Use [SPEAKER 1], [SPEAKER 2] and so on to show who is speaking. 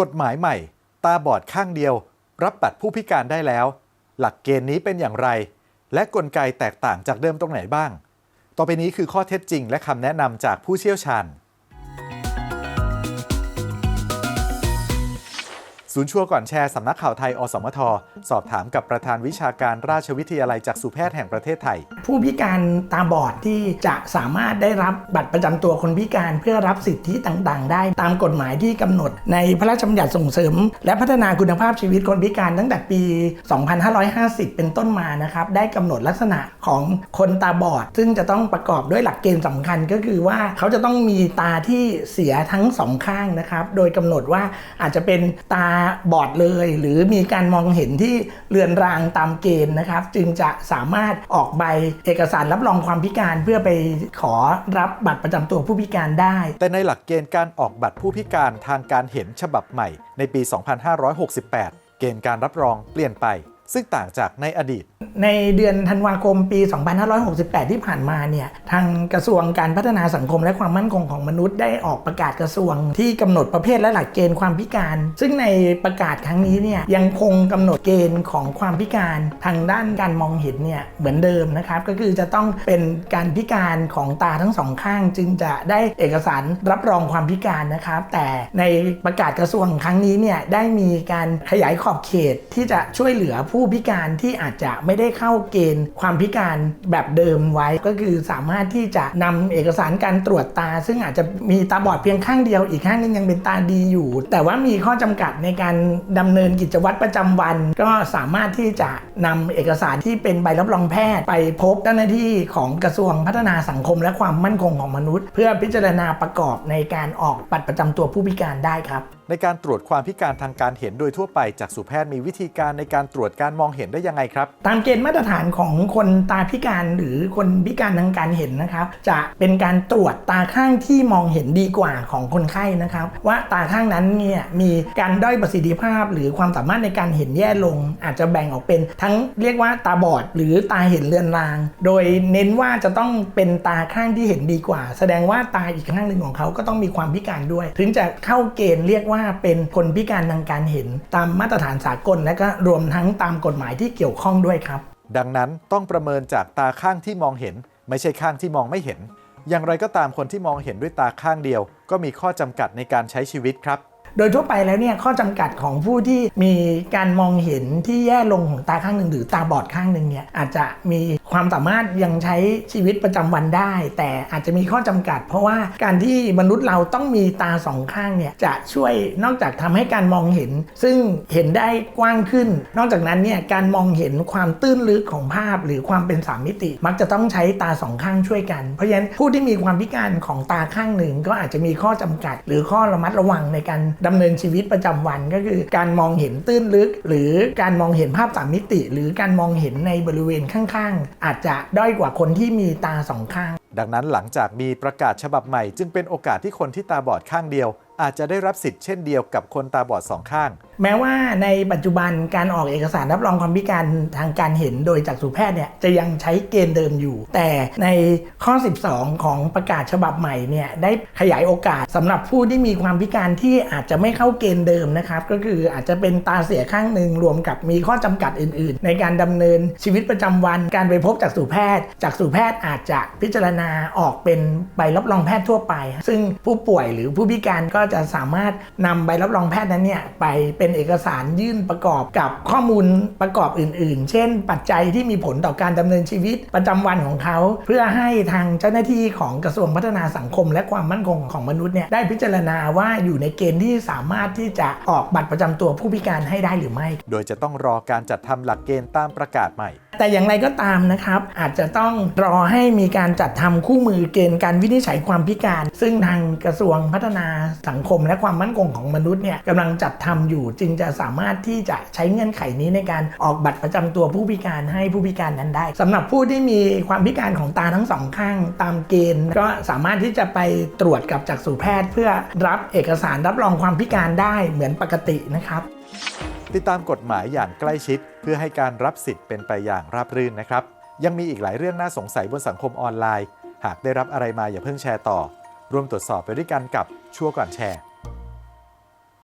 [SPEAKER 1] กฎหมายใหม่ ตาบอดข้างเดียว รับบัตรผู้พิการได้แล้ว หลักเกณฑ์นี้เป็นอย่างไร และกลไกแตกต่างจากเดิมตรงไหนบ้าง ต่อไปนี้คือข้อเท็จจริงและคำแนะนำจากผู้เชี่ยวชาญ ศูนย์ชัวร์ก่อนแชร์สำนักข่าวไทย อสมท สอบถามกับประธานวิชาการราชวิทยาลัยจักษุแพทย์แห่งประเทศไทย
[SPEAKER 2] ผู้พิการตาบอดที่จะสามารถได้รับบัตรประจำตัวคนพิการเพื่อรับสิทธิต่างๆ ได้ตามกฎหมายที่กำหนด ในพระราชบัญญัติส่งเสริม และพัฒนาคุณภาพชีวิตคนพิการตั้งแต่ปี 2550 เป็นต้นมานะครับได้กำหนดลักษณะของคนตาบอด ซึ่งจะต้องประกอบด้วยหลักเกณฑ์สำคัญก็คือว่าเขาจะต้องมีตาที่เสียทั้งสองข้างนะครับโดยกำหนดว่าอาจจะเป็นตาบอดเลย หรือมีการมองเห็นที่เลือนรางตามเกณฑ์นะครับ จึงจะสามารถออกใบเอกสารรับรองความพิการเพื่อไปขอรับบัตรประจำตัวผู้พิการได้
[SPEAKER 1] แต่ในหลักเกณฑ์การออกบัตรผู้พิการทางการเห็นฉบับใหม่ในปี 2568 เกณฑ์การรับรองเปลี่ยนไป ซึ่งต่างจากในอดีต
[SPEAKER 2] ในเดือนธันวาคมปี 2568 ที่ผ่านมาเนี่ยทางกระทรวงการพัฒนาสังคมและความมั่นคงของมนุษย์ได้ออกประกาศกระทรวง ที่กำหนดประเภทและหลักเกณฑ์ความพิการ ซึ่งในประกาศครั้งนี้เนี่ยยังคงกำหนดเกณฑ์ของความพิการทางด้านการมองเห็นเนี่ยเหมือนเดิมนะครับก็คือจะต้องเป็นการพิการของตาทั้งสองข้าง จึงจะได้เอกสารรับรองความพิการนะครับ แต่ในประกาศกระทรวงครั้งนี้เนี่ยได้มีการขยายขอบเขตที่จะช่วยเหลือผู้พิการที่อาจจะไม่ได้้เข้าเกณฑ์ความพิการแบบเดิมไว้ ก็คือสามารถที่จะนำเอกสารการตรวจตา ซึ่งอาจจะมีตาบอดเพียงข้างเดียวอีกข้างนึงยังเป็นตาดีอยู่ แต่ว่ามีข้อจำกัดในการดำเนินกิจวัตรประจำวัน ก็สามารถที่จะนำเอกสารที่เป็นใบรับรองแพทย์ ไปพบเจ้าหน้าที่ของกระทรวงพัฒนาสังคม และความมั่นคงของมนุษย์ เพื่อพิจารณาประกอบในการออกบัตรประจำตัวผู้พิการได้ครับ
[SPEAKER 1] ในการตรวจความพิการทางการเห็นโดยทั่วไปจากสุแพทย์มีวิธีการในการตรวจการมองเห็นได้ยังไงครับ
[SPEAKER 2] ตามเกณฑ์มาตรฐานของคนตาพิการหรือคนพิการทางการเห็นนะครับจะเป็นการตรวจตาข้างที่มองเห็นดีกว่าของคนไข้นะครับ ว่าตาข้างนั้นเนี่ยมีการด้อยประสิทธิภาพ หรือความสามารถในการเห็นแย่ลง อาจจะแบ่งออกเป็นทั้งเรียกว่าตาบอด หรือตาเห็นเลือนราง โดยเน้นว่าจะต้องเป็นตาข้างที่เห็นดีกว่า แสดงว่าตาอีกข้างหนึ่งของเขาก็ต้องมีความพิการด้วย ถึงจะเข้าเกณฑ์เรียกว่าว่าเป็นคนพิการทางการเห็นตามมาตรฐานสากล และก็รวมทั้งตามกฎหมายที่เกี่ยวข้องด้วยครับ
[SPEAKER 1] ดังนั้นต้องประเมินจากตาข้างที่มองเห็น ไม่ใช่ข้างที่มองไม่เห็น อย่างไรก็ตามคนที่มองเห็นด้วยตาข้างเดียว ก็มีข้อจำกัดในการใช้ชีวิตครับ
[SPEAKER 2] โดยทั่วไปแล้วเนี่ยข้อจำกัดของผู้ที่มีการมองเห็นที่แย่ลงของตาข้างหนึ่งหรือตาบอดข้างหนึ่งเนี่ยอาจจะมี ความสามารถยังใช้ชีวิตประจำวันได้ แต่อาจจะมีข้อจำกัด เพราะว่าการที่มนุษย์เราต้องมีตาสองข้างเนี่ยจะช่วยนอกจากทำให้การมองเห็น ซึ่งเห็นได้กว้างขึ้น นอกจากนั้นเนี่ยการมองเห็นความตื้นลึกของภาพ หรือความเป็นสามมิติ มักจะต้องใช้ตาสองข้างช่วยกัน เพราะฉะนั้นผู้ที่มีความพิการของตาข้างหนึ่ง ก็อาจจะมีข้อจำกัด หรือข้อระมัดระวังในการดำเนินชีวิตประจำวันก็คือ การมองเห็นตื้นลึก หรือการมองเห็นภาพสามมิติ หรือการมองเห็นในบริเวณข้างๆอาจจะด้อยกว่าคนที่มีตาสองข้าง
[SPEAKER 1] ดังนั้นหลังจากมีประกาศฉบับใหม่ จึงเป็นโอกาสที่คนที่ตาบอดข้างเดียว อาจจะได้รับสิทธิ์เช่นเดียวกับคนตาบอดสองข้าง
[SPEAKER 2] แม้ว่าในปัจจุบันการออกเอกสารรับรองความพิการทางการเห็นโดยจักษุแพทย์เนี่ยจะยังใช้เกณฑ์เดิมอยู่ แต่ในข้อ 12 ของประกาศฉบับใหม่เนี่ยได้ขยายโอกาสสำหรับผู้ที่มีความพิการที่อาจจะไม่เข้าเกณฑ์เดิมนะครับก็คืออาจจะเป็นตาเสียข้างหนึ่งรวมกับมีข้อจำกัดอื่น ๆ ในการดำเนินชีวิตประจำวัน การไปพบจักษุแพทย์จักษุแพทย์อาจจะพิจารณาออกเป็นใบรับรองแพทย์ทั่วไป ซึ่งผู้ป่วยหรือผู้พิการก็จะสามารถนำใบรับรองแพทย์นั้นเนี่ยไปเป็นเอกสารยื่นประกอบกับข้อมูลประกอบอื่น ๆ เช่น ปัจจัยที่มีผลต่อการดำเนินชีวิตประจำวันของเขา เพื่อให้ทางเจ้าหน้าที่ของกระทรวงพัฒนาสังคม และความมั่นคงของมนุษย์เนี่ยได้พิจารณาว่าอยู่ในเกณฑ์ที่สามารถที่จะออกบัตรประจำตัวผู้พิการให้ได้หรือไม่
[SPEAKER 1] โดยจะต้องรอการจัดทำหลักเกณฑ์ตามประกาศใหม่
[SPEAKER 2] แต่อย่างไรก็ตามนะครับ อาจจะต้องรอให้มีการจัดทำคู่มือเกณฑ์การวินิจฉัยความพิการ ซึ่งทางกระทรวงพัฒนาสังคมและความมั่นคงของมนุษย์เนี่ยกำลังจัดทำอยู่จึงจะสามารถที่จะใช้เงื่อนไขนี้ในการออกบัตรประจำตัวผู้พิการให้ผู้พิการนั้นได้สำหรับผู้ที่มีความพิการของตาทั้งสองข้างตามเกณฑ์ ก็สามารถที่จะไปตรวจกับจักษุแพทย์ เพื่อรับเอกสารรับรองความพิการได้เหมือนปกตินะครับ
[SPEAKER 1] ติดตามกฎหมายอย่างใกล้ชิด เพื่อให้การรับสิทธิ์เป็นไปอย่างราบรื่นนะครับ ยังมีอีกหลายเรื่องน่าสงสัยบนสังคมออนไลน์ หากได้รับอะไรมาอย่าเพิ่งแชร์ต่อ ร่วมตรวจสอบไปด้วยกันกับชั่วก่อนแชร์